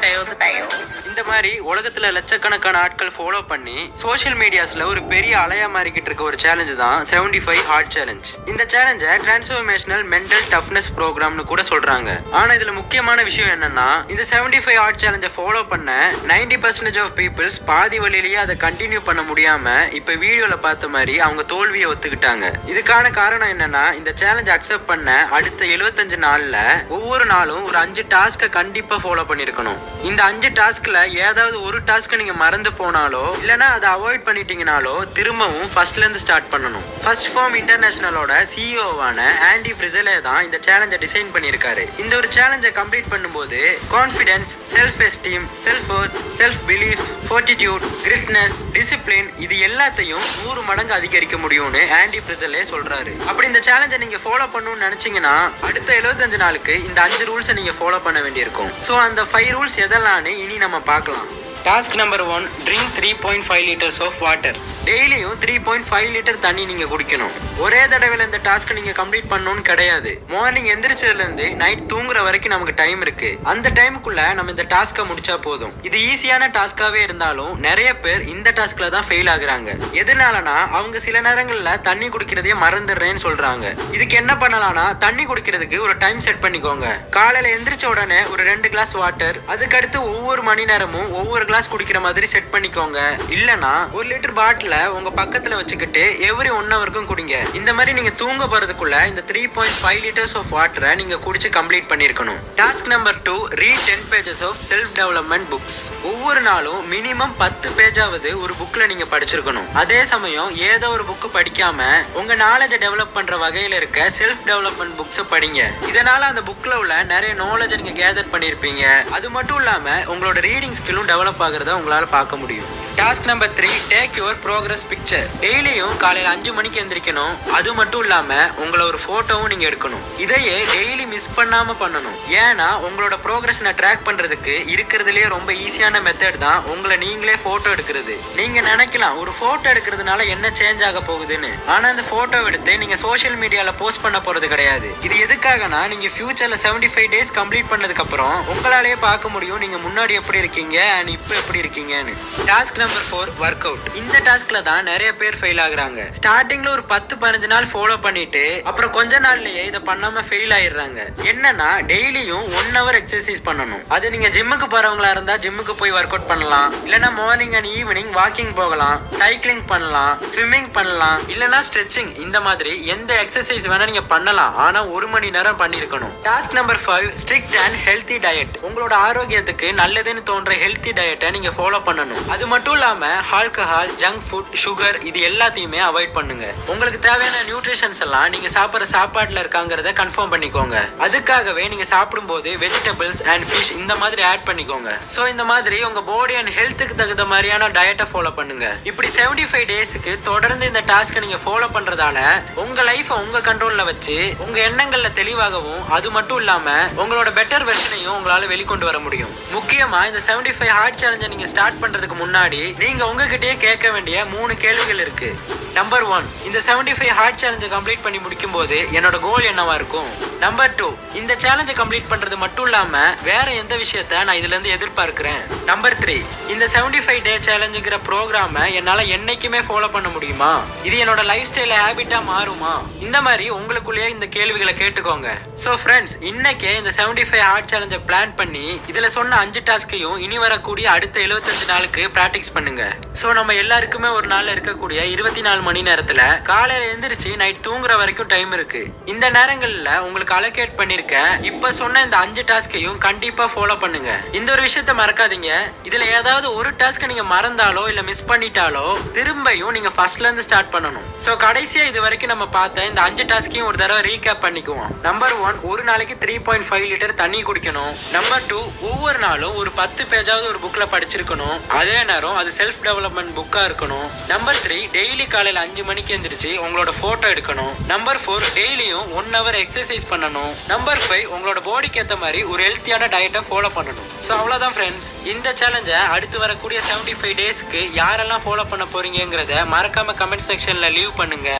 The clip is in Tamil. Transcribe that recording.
tayo, tayo. இந்த மாதிரி உலகத்துல லட்சக்கணக்கான ஆட்கள் ஃபாலோ பண்ணி சோஷியல் மீடியாஸ்ல ஒரு பெரிய அலையா மாறிக்கிட்டு இருக்க ஒரு சேலஞ்சு தான் 75 ஃபைவ் ஹார்ட் சேலஞ்ச் இந்த சேலஞ்சை டிரான்ஸ்ஃபர்மேஷனல் மென்டல் டஃப்னஸ் ப்ரோக்ராம்னு கூட சொல்றாங்க. ஆனா இதுல முக்கியமான விஷயம் என்னன்னா இந்த 75 ஃபைவ் ஹார்ட் சேலஞ்சை ஃபாலோ பண்ண 90% பர்சன்டேஜ் ஆஃப் பீப்புள்ஸ் பாதி வழியிலேயே அதை கண்டினியூ பண்ண முடியாம இப்ப வீடியோல பார்த்த மாதிரி அவங்க தோல்வியை ஒத்துக்கிட்டாங்க. இதுக்கான காரணம் என்னன்னா இந்த சேலஞ்ச் அக்செப்ட் பண்ண அடுத்த 75 நாள்ல ஒவ்வொரு நாளும் ஒரு அஞ்சு டாஸ்க்கை கண்டிப்பா ஃபாலோ பண்ணிருக்கணும் இந்த அஞ்சு டாஸ்க்கில் ஏதாவது ஒரு டாஸ்க்கை நீங்கள் மறந்து போனாலோ இல்லைனா அதை அவாய்ட் பண்ணிட்டீங்கனாலோ திரும்பவும் ஃபஸ்ட்லேருந்து ஸ்டார்ட் பண்ணணும். ஃபர்ஸ்ட் ஃபார்ம் இன்டர்நேஷனலோட சிஇஓவான ஆண்டி ஃப்ரிசலே தான் இந்த சேலஞ்சை டிசைன் பண்ணியிருக்காரு. இந்த ஒரு சேலஞ்சை கம்ப்ளீட் பண்ணும்போது confidence self esteem self worth self belief fortitude grittiness discipline இது எல்லாத்தையும் நூறு மடங்கு அதிகரிக்க முடியும்னு ஆண்டி ஃப்ரிசலே சொல்றாரு. அப்படி இந்த சேலஞ்சை நீங்க ஃபாலோ பண்ணணும்னு நினைச்சீங்கன்னா அடுத்த 75 நாளுக்கு இந்த அஞ்சு ரூல்ஸை நீங்க ஃபாலோ பண்ண வேண்டியிருக்கும். ஸோ அந்த ஃபைவ் ரூல்ஸ் எதெல்லாம்னு இனி நம்ம பார்க்கலாம். Task number one drink three point five litres of water டெய்லியும் த்ரீ பாயிண்ட் ஃபைவ் லிட்டர் தண்ணி நீங்கள் குடிக்கணும். ஒரே தடவையில் இந்த டாஸ்க்கை நீங்கள் கம்ப்ளீட் பண்ணணும்னு கிடையாது. மார்னிங் எந்திரிச்சதுலேருந்து நைட் தூங்குற வரைக்கும் நமக்கு டைம் இருக்கு. அந்த டைமுக்குள்ள நம்ம இந்த டாஸ்க்கை முடிச்சா போதும். இது ஈஸியான டாஸ்க்காகவே இருந்தாலும் நிறைய பேர் இந்த டாஸ்க்ல தான் ஃபெயில் ஆகுறாங்க. எதனாலனா அவங்க சில நேரங்களில் தண்ணி குடிக்கிறதையே மறந்துடுறேன்னு சொல்கிறாங்க இதுக்கு என்ன பண்ணலாம்னா தண்ணி குடிக்கிறதுக்கு ஒரு டைம் செட் பண்ணிக்கோங்க. காலையில் எந்திரிச்ச உடனே ஒரு ரெண்டு கிளாஸ் வாட்டர் அதுக்கடுத்து ஒவ்வொரு மணி நேரமும் ஒவ்வொரு கிளாஸ் குடிக்கிற மாதிரி செட் பண்ணிக்கோங்க. இல்லனா ஒரு லிட்டர் பாட்டில உங்க பக்கத்துல வச்சுக்கிட்டு எவ்ரி ஒன் ஹவருக்கும் குடிங்க. இந்த மாதிரி நீங்க தூங்க போறதுக்குள்ள இந்த three point five litres of வாட்டரை நீங்க குடிச்சு கம்ப்ளீட் பண்ணிருக்கணும். Task number two read ten pages of self development books ஒவ்வொரு நாளும் மினிமம் பத்து பேஜாவது ஒரு புக்ல நீங்க படிச்சிருக்கணும். அதே சமயம் ஏதோ ஒரு புக்கு படிக்காம உங்க நாலேஜை டெவலப் பண்ற வகையில இருக்க செல்ஃப் டெவலப்மெண்ட் புக்ஸை படிங்க. இதனால அந்த புக்ல உள்ள நிறைய நாலேஜ் நீங்க கேதர் பண்ணிருப்பீங்க. அது மட்டும் இல்லாம உங்களோட ரீடிங் ஸ்கில்லும் டெவலப் ஆகுறத உங்களால பார்க்க முடியும். Task number three take your progress picture டெய்லியும் காலையில் அஞ்சு மணிக்கு எந்திரிக்கணும். அது மட்டும் இல்லாமல் உங்களை ஒரு ஃபோட்டோவும் நீங்கள் எடுக்கணும். இதையே டெய்லி மிஸ் பண்ணாமல் பண்ணணும். ஏன்னா உங்களோட ப்ரோக்ரஸனை ட்ராக் பண்ணுறதுக்கு இருக்கிறதுலே ரொம்ப ஈஸியான மெத்தட் தான் உங்களை நீங்களே ஃபோட்டோ எடுக்கிறது. நீங்கள் நினைக்கலாம் ஒரு ஃபோட்டோ எடுக்கிறதுனால என்ன சேஞ்ச் ஆக போகுதுன்னு. ஆனால் அந்த ஃபோட்டோ எடுத்து நீங்கள் சோஷியல் மீடியாவில் போஸ்ட் பண்ண போகிறது கிடையாது. இது எதுக்காகனா நீங்கள் ஃபியூச்சரில் செவன்டி ஃபைவ் டேஸ் கம்ப்ளீட் பண்ணதுக்கப்புறம் உங்களாலேயே பார்க்க முடியும் நீங்கள் முன்னாடி எப்படி இருக்கீங்க அண்ட் இப்போ எப்படி இருக்கீங்கன்னு? Task number four work out இந்த டாஸ்க்ல தான் நிறைய பேர் ஃபெயில் ஆகுறாங்க. ஸ்டார்டிங்ல ஒரு பத்து பதினஞ்சு நாள் ஃபாலோ பண்ணிட்டு அப்புறம் கொஞ்ச நாள்லயே இதை பண்ணாம ஃபெயில் ஆயிடுறாங்க. என்னன்னா டெய்லியும் ஒன் ஹவர் எக்ஸசைஸ் பண்ணணும். அது நீங்க ஜிம்முக்கு போறவங்களா இருந்தா ஜிம்முக்கு போய் ஒர்க் அவுட் பண்ணலாம். இல்லனா மார்னிங் அண்ட் ஈவினிங் வாக்கிங் போகலாம் சைக்கிளிங் பண்ணலாம் ஸ்விம்மிங் பண்ணலாம் இல்லனா ஸ்ட்ரெச்சிங் இந்த மாதிரி எந்த எக்ஸசைஸ் வேணா நீங்க பண்ணலாம். ஆனா ஒரு மணி நேரம் பண்ணிருக்கணும் task number five strict and healthy diet உங்களோட ஆரோக்கியத்துக்கு நல்லதுன்னு தோன்ற ஹெல்த்தி டயட் டயட்டை நீங்கள் ஃபாலோ பண்ணணும். அது மட்டும் இல்லாமல் ஆல்கஹால் ஜங்க் ஃபுட் சுகர் இது எல்லாத்தையுமே அவாய்ட் பண்ணுங்க. உங்களுக்கு தேவையான நியூட்ரிஷன்ஸ் எல்லாம் நீங்கள் சாப்பிட்ற சாப்பாட்டில் இருக்காங்கிறத கன்ஃபார்ம் பண்ணிக்கோங்க. அதுக்காகவே நீங்கள் சாப்பிடும்போது வெஜிடபிள்ஸ் அண்ட் ஃபிஷ் இந்த மாதிரி ஆட் பண்ணிக்கோங்க. ஸோ இந்த மாதிரி உங்கள் பாடி அண்ட் ஹெல்த்துக்கு தகுந்த மாதிரியான டயட்டை ஃபாலோ பண்ணுங்க. இப்படி 75 ஃபைவ் டேஸுக்கு தொடர்ந்து இந்த டாஸ்க்கை நீங்கள் ஃபாலோ பண்ணுறதால உங்கள் லைஃபை உங்கள் கண்ட்ரோலில் வச்சு உங்கள் எண்ணங்களில் தெளிவாகவும் அது மட்டும் இல்லாமல் உங்களோட பெட்டர் வெர்ஷனையும் உங்களால் வெளிக்கொண்டு வர முடியும். முக்கியமாக இந்த 75 ஃபைவ் ஹார்ட் சேலஞ்சை நீங்க ஸ்டார்ட் பண்றதுக்கு முன்னாடி நீங்க உங்ககிட்டயே கேட்க வேண்டிய மூணு கேள்விகள் இருக்கு. நம்பர் ஒன் இந்த 75 ஃபைவ் ஹார்ட் சேலஞ்சை கம்ப்ளீட் பண்ணி முடிக்கும் போது என்னோட கோல் என்னவா இருக்கும்? நம்பர் டூ இந்த சேலஞ்சை கம்ப்ளீட் பண்றது மட்டும் இல்லாம வேற எந்த விஷயத்த நான் இதுல இருந்து எதிர்பார்க்கிறேன்? நம்பர் த்ரீ இந்த 75 ஃபைவ் டே சேலஞ்சுங்கிற ப்ரோக்ராமை என்னால என்னைக்குமே ஃபாலோ பண்ண முடியுமா? இது என்னோட லைஃப் ஸ்டைல ஹேபிட்டா மாறுமா? இந்த மாதிரி உங்களுக்குள்ளேயே இந்த கேள்விகளை கேட்டுக்கோங்க. ஸோ ஃப்ரெண்ட்ஸ் இன்னைக்கே இந்த 75 ஃபைவ் ஹார்ட் சேலஞ்சை பிளான் பண்ணி இதுல சொன்ன அஞ்சு டாஸ்கையும் இனி வரக்கூடிய அடுத்த 75 நாளுக்கு ப்ராக்டிஸ் பண்ணுங்க. ஸோ நம்ம எல்லாருக்குமே ஒரு நாள்ல இருக்கக்கூடிய இருபத்தி நாலு மணி நேரத்துல காலையில எந்திரிச்சு நைட் தூங்குற வரைக்கும் டைம் இருக்கு. இந்த நேரங்கள்ல உங்களுக்கு அலோகேட் பண்ணியிருக்கேன் இப்ப சொன்ன இந்த அஞ்சு டாஸ்கையும் கண்டிப்பா ஃபாலோ பண்ணுங்க. இந்த ஒரு விஷயத்த மறக்காதீங்க. இதுல ஏதாவது ஒரு டாஸ்க்கை நீங்க மறந்தாலோ இல்ல மிஸ் பண்ணிட்டாலோ திரும்பியும் நீங்க ஃபர்ஸ்ட்ல இருந்து ஸ்டார்ட் பண்ணணும். ஸோ கடைசியா இது வரைக்கும் நம்ம பார்த்த இந்த அஞ்சு டாஸ்கையும் ஒரு தடவை ரீகேப் பண்ணிக்குவோம். நம்பர் ஒன் ஒரு நாளைக்கு த்ரீ பாயிண்ட் ஃபைவ் லிட்டர் தண்ணி குடிக்கணும். நம்பர் டூ ஒவ்வொரு நாளும் ஒரு பத்து பேஜாவது ஒரு புக்ல படிச்சிருக்கணும். அதே நேரம் அது செல்ஃப் டெவலப்மெண்ட் புக்கா இருக்கணும். நம்பர் த்ரீ டெய்லி காலையில அஞ்சு மணிக்கு எந்திரிச்சு உங்களோட போட்டோ எடுக்கணும். நம்பர் ஃபோர் டெய்லியும் ஒன் ஹவர் எக்ஸசைஸ் பண்ணணும். நம்பர் ஃபைவ் உங்களோட பாடிக்கு ஏற்ற மாதிரி ஒரு ஹெல்த்தியான டயட்டை ஃபாலோ பண்ணணும். ஸோ அவ்வளோதான் ஃப்ரெண்ட்ஸ் இந்த சேலஞ்சை அடுத்து வரக்கூடிய 75 ஃபைவ் டேஸ்க்கு யாரெல்லாம் ஃபாலோ பண்ண போறீங்கிறத மறக்காம கமெண்ட் செக்ஷனில் லீவ் பண்ணுங்க.